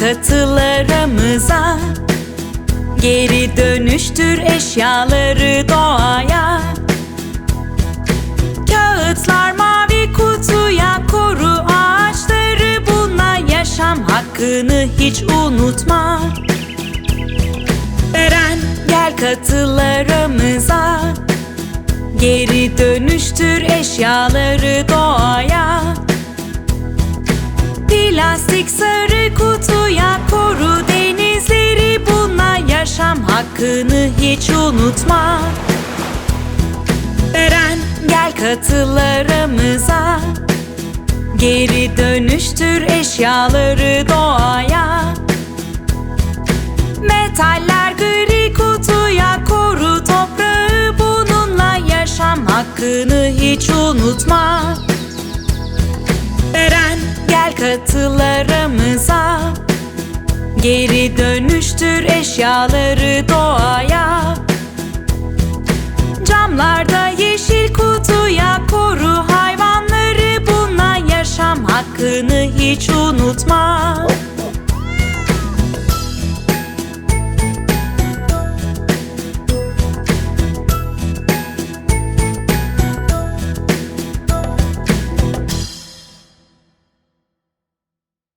katılarımıza. Geri dönüştür eşyaları doğaya. Kağıtlar mavi kutuya koru ağaçları. Bununla yaşam hakkını hiç unutma. Eren gel katılarımıza. Geri dönüştür eşyaları doğaya. Plastik sarı kutuya hakkını hiç unutma. Eren gel katılarımıza. Geri dönüştür eşyaları doğaya. Metaller gri kutuya koru toprağı. Bununla yaşam hakkını hiç unutma. Eren gel katılarımıza. Geri dönüştür eşyaları doğaya Camlarda yeşil kutuya koru hayvanları. Bununla yaşam hakkını hiç unutma